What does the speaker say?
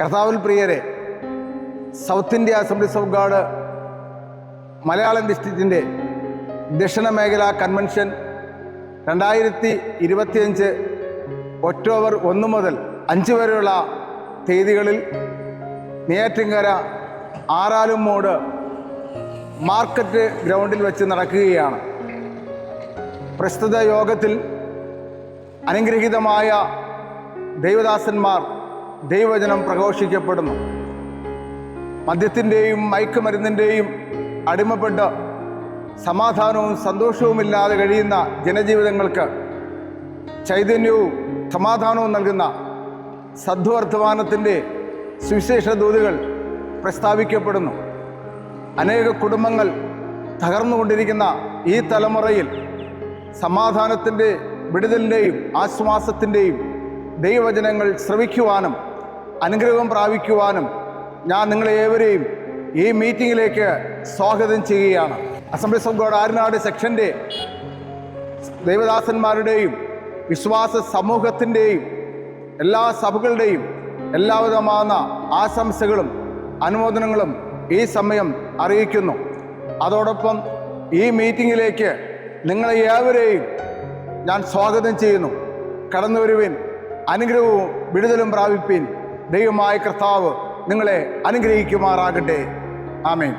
കർത്താവിൽ പ്രിയരെ south India assemblies of God Malayalam ഡിസ്ട്രിക്റ്റിന്റെ ദക്ഷിണ മേഖല കൺവെൻഷൻ രണ്ടായിരത്തി ഇരുപത്തിയഞ്ച് ഒക്ടോബർ ഒന്ന് മുതൽ അഞ്ച് വരെയുള്ള തീയതികളിൽ നെയ്യാറ്റിൻകര മോഡ് മാർക്കറ്റ് ഗ്രൗണ്ടിൽ വെച്ച് നടക്കുകയാണ്. പ്രസ്തുത യോഗത്തിൽ അനുഗ്രഹീതമായ ദൈവദാസന്മാർ ദൈവവചനം പ്രഘോഷിക്കപ്പെടുന്നു. മദ്യത്തിന്റെയും മയക്കുമരുന്നിന്റെയും അടിമപ്പെട്ട് സമാധാനവും സന്തോഷവുമില്ലാതെ കഴിയുന്ന ജനജീവിതങ്ങൾക്ക് ചൈതന്യവും സമാധാനവും നൽകുന്ന സദ്വർത്തമാനത്തിന്റെ സുവിശേഷ ദൂതുകൾ പ്രസ്താവിക്കപ്പെടുന്നു. അനേക കുടുംബങ്ങൾ തകർന്നുകൊണ്ടിരിക്കുന്ന ഈ തലമുറയിൽ സമാധാനത്തിന്റെ വിടുതലിന്റെയും ആശ്വാസത്തിന്റെയും ദൈവവചനങ്ങൾ ശ്രവിക്കുവാനും അനുഗ്രഹം പ്രാപിക്കുവാനും ഞാൻ നിങ്ങളെ ഏവരെയും ഈ മീറ്റിങ്ങിലേക്ക് സ്വാഗതം ചെയ്യുകയാണ്. അസംബ്ലീസ് ഓഫ് ഗോഡ് ആര്യനാട് സെക്ഷന്റെ ദൈവദാസന്മാരുടെയും വിശ്വാസ സമൂഹത്തിന്റെയും എല്ലാ സഭകളുടെയും എല്ലാവിധമാകുന്ന ആശംസകളും അനുമോദനങ്ങളും ഈ സമയം അറിയിക്കുന്നു. അതോടൊപ്പം ഈ മീറ്റിങ്ങിലേക്ക് നിങ്ങളെ ഏവരെയും ഞാൻ സ്വാഗതം ചെയ്യുന്നു. കടന്നു വരുവിൻ അനുഗ്രഹവും വിടുതലും പ്രാപിപ്പിൻ. ദൈവമായ കർത്താവ് നിങ്ങളെ അനുഗ്രഹിക്കുമാറാകട്ടെ. ആമേൻ.